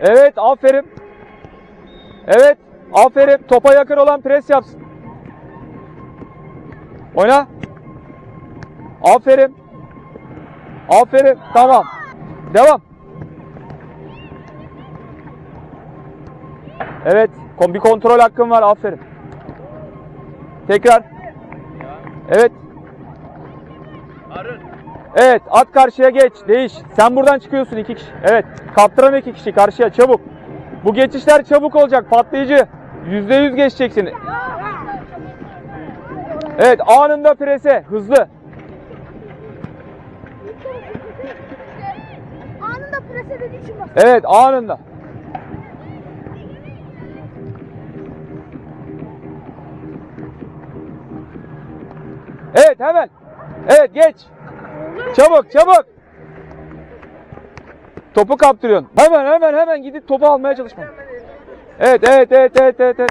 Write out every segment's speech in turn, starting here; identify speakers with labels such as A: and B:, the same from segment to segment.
A: Evet aferin. Evet aferin. Topa yakın olan pres yapsın. Oyna. Aferin. Aferin. Tamam. Devam. Evet. Bir kontrol hakkın var. Aferin. Tekrar. Evet. Evet. At karşıya geç. Değiş. Sen buradan çıkıyorsun iki kişi. Evet. Kaptıran iki kişi karşıya çabuk. Bu geçişler çabuk olacak. Patlayıcı. Yüzde yüz geçeceksin. Evet. Anında prese. Hızlı.
B: Anında pres edildiği için.
A: Evet. Anında. Evet. Hemen. Evet. Geç. Çabuk. Çabuk. Topu kaptırıyorsun. Hemen hemen hemen gidip topu almaya çalışma. Evet, evet, evet, evet, evet. evet.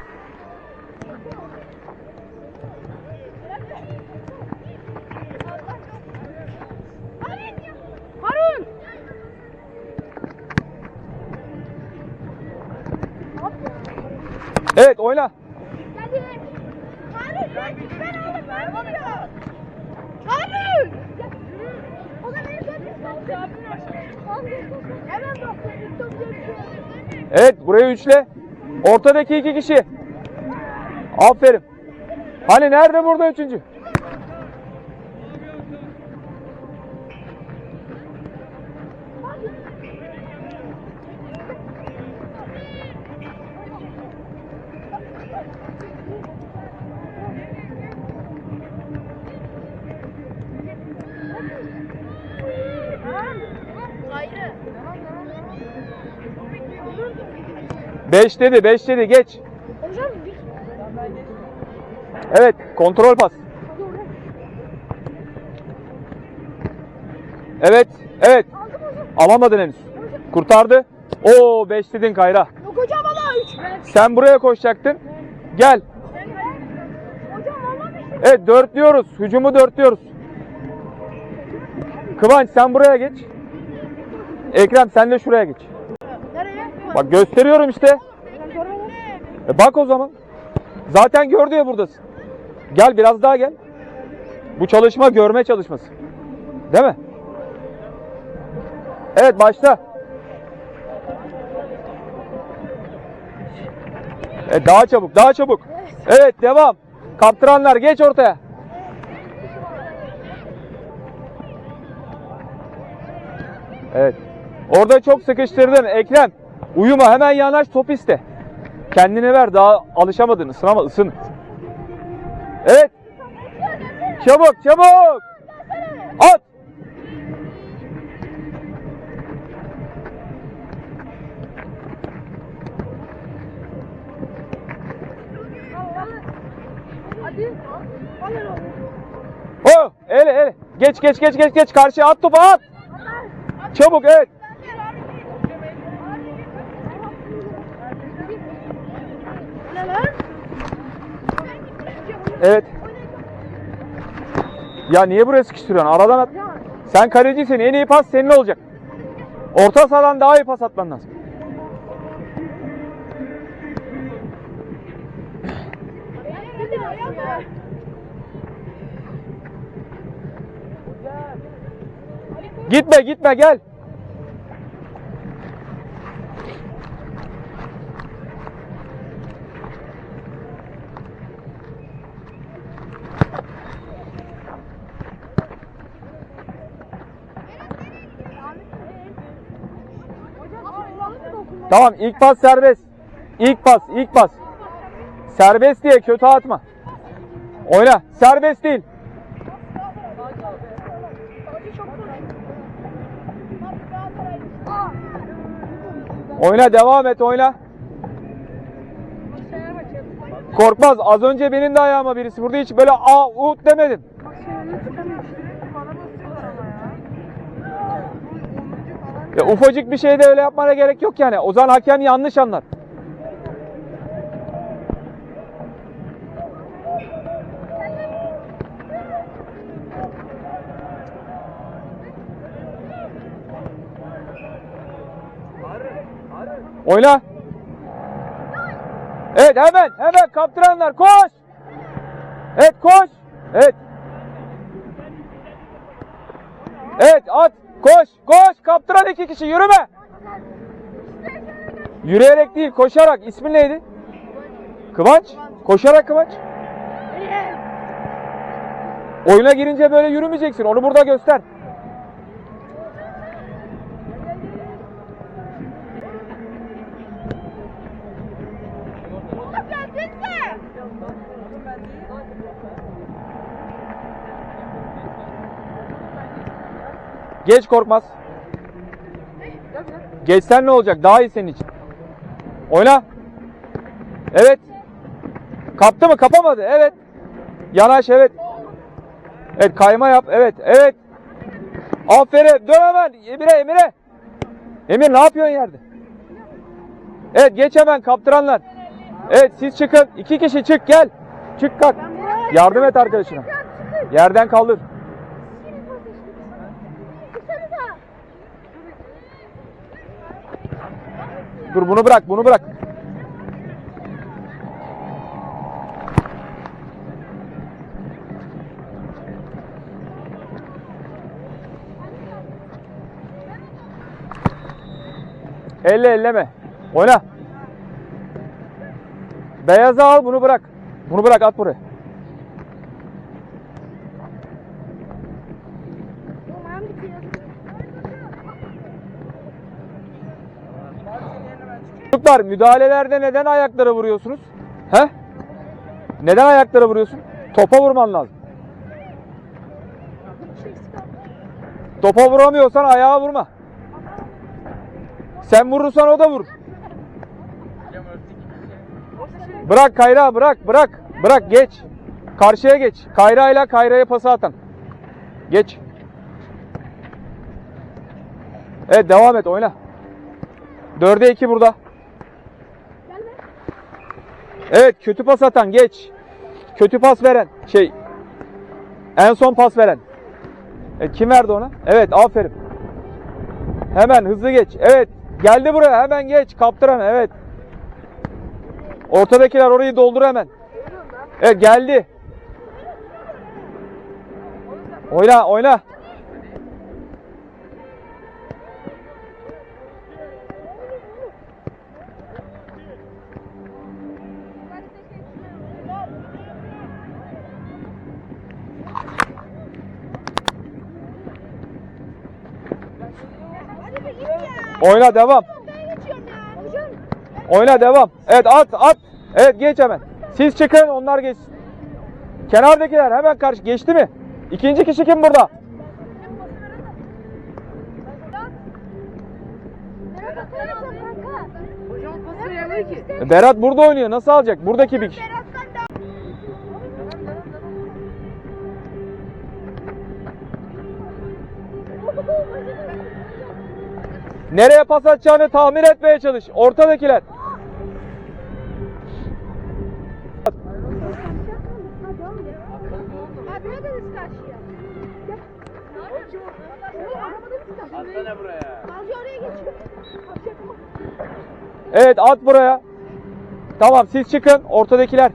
A: Evet, oyna.
B: Hadi. Harun gitmen oğlum ben vuruyorum. Harun! O da beni götürsün. Hemen bak. Top görüşüyor.
A: Evet, buraya üçle. Ortadaki iki kişi. Aferin. Hani nerede burada üçüncü? 5 dedi, 5 dedi geç.
B: Hocam bir...
A: Evet, kontrol pas. Evet, evet. Alamadın henüz. Kurtardı. Oo 5 dedin Kayra.
B: Yok hocam valla 3.
A: Sen buraya koşacaktın. Gel. Evet dörtlüyoruz. Hücumu dörtlüyoruz. Kıvanç sen buraya geç. Ekrem sen de şuraya geç. Bak gösteriyorum işte. E bak o zaman. Zaten gördü ya buradasın. Gel biraz daha gel. Bu çalışma görme çalışması. Değil mi? Evet başla. Evet daha çabuk, daha çabuk. Evet devam. Kaptıranlar geç ortaya. Evet. Orada çok sıkıştırdın Ekrem. Uyuma hemen yanaş top iste. Kendine ver daha alışamadın ısınama ısın. Evet. Çabuk çabuk. At. Oh, ele ele. Geç geç geç geç geç karşıya at topu at. Çabuk evet. Evet. Ya niye buraya sıkıştırıyorsun? Aradan at. Sen kaleciysen en iyi pas senin olacak. Orta sahadan daha iyi pas atman lazım. Gitme gitme gel. Tamam ilk pas serbest. İlk pas ilk pas. Serbest diye kötü atma. Oyna. Serbest değil. Oyna devam et oyna. Korkmaz. Az önce benim de ayağıma birisi vurdu. Hiç böyle a u demedim. Ya ufacık bir şeyde öyle yapmana gerek yok yani. O zaman hakem yanlış anlar. Oyna. Evet hemen hemen kaptıranlar koş. Evet koş. Evet. Evet at koş koş kaptıran iki kişi yürüme. Yürüyerek değil koşarak. İsmin neydi? Kıvanç. Koşarak Kıvanç. Oyuna girince böyle yürümeyeceksin. Onu burada göster.
B: Top gelsene.
A: Geç korkmaz. Geçsen ne olacak? Daha iyi senin için. Oyna. Evet. Kaptı mı? Kapamadı. Evet. Yanaş evet. Evet kayma yap. Evet. Evet. Aferin. Dön hemen. Emir'e Emir'e. Emir ne yapıyorsun yerde? Evet geç hemen kaptıranlar. Evet siz çıkın. İki kişi çık gel. Çık kalk. Yardım et arkadaşına. Yerden kaldır. Dur bunu bırak bunu bırak. Elle elleme. Oyna. Beyazı al bunu bırak. Bunu bırak at buraya. Çocuklar müdahalelerde neden ayaklara vuruyorsunuz? He? Neden ayaklara vuruyorsun? Topa vurman lazım. Topa vuramıyorsan ayağa vurma. Sen vurursan o da vurur. Bırak Kayra bırak bırak. Bırak geç. Karşıya geç. Kayra ile Kayra'ya pası atan. Geç. Evet devam et oyna. Dörde iki burada. Evet kötü pas atan geç. Kötü pas veren şey en son pas veren. E, kim verdi ona? Evet aferin. Hemen hızlı geç. Evet geldi buraya hemen geç. Kaptıran evet. Ortadakiler orayı doldur hemen. Evet geldi. Oyna oyna. Oyna devam.
B: Ben geçiyorum ya. Hocam.
A: Oyna devam. Evet at at. Evet geç hemen. Siz çıkın onlar geçsin. Kenardakiler hemen karşı geçti mi? İkinci kişi kim burada?
B: Berat
A: burada oynuyor. Nasıl alacak? Buradaki bir kişi. Nereye pas atacağını tahmin etmeye çalış. Ortadakiler. Evet at buraya. Tamam siz çıkın. Ortadakiler.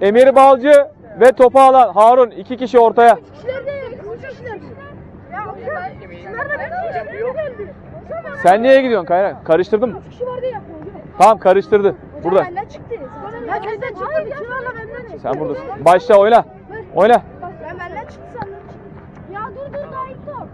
A: Emir Balcı ve topu alan Harun. iki kişi ortaya. Sen niye gidiyorsun Kayra? Karıştırdın mı? Tamam karıştırdı. Burada. Sen buradasın. Başla oyna. Oyna.
B: Ben benden çıktı sandım. Ya dur dur daha ilk top.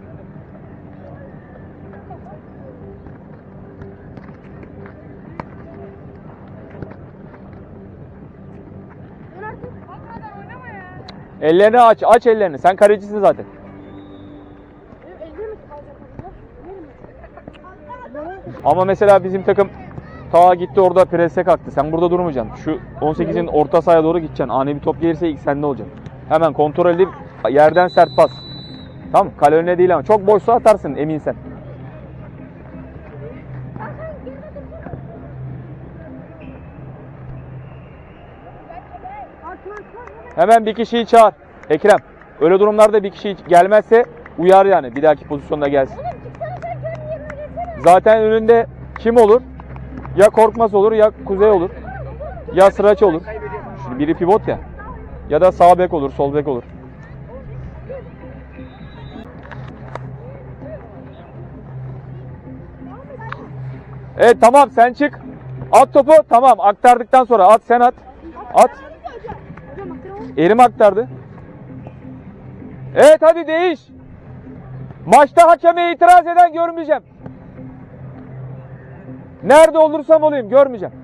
A: Ellerini aç, aç ellerini. Sen kalecisin zaten. Ama mesela bizim takım ta gitti orada prese kalktı. Sen burada durmayacaksın. Şu 18'in orta sahaya doğru gideceksin. Ani bir top gelirse ilk sende olacak. Hemen kontrol edip yerden sert pas. Tamam Kale önüne değil ama. Çok boşsa atarsın emin sen. Hemen bir kişiyi çağır. Ekrem. Öyle durumlarda bir kişi gelmezse uyar yani. Bir dahaki pozisyonda gelsin. Zaten önünde kim olur? Ya Korkmaz olur ya Kuzey olur. Ya Sıraç olur. Şimdi biri pivot ya. Ya da sağ bek olur, sol bek olur. Evet tamam sen çık. At topu. Tamam aktardıktan sonra at sen at. At. Erim aktardı. Evet hadi değiş. Maçta hakeme itiraz eden görmeyeceğim. Nerede olursam olayım görmeyeceğim.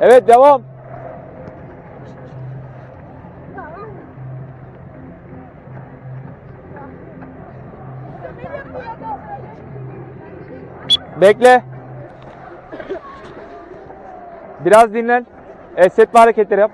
A: Evet devam. Bekle. Biraz dinlen. Esnetme hareketleri yap.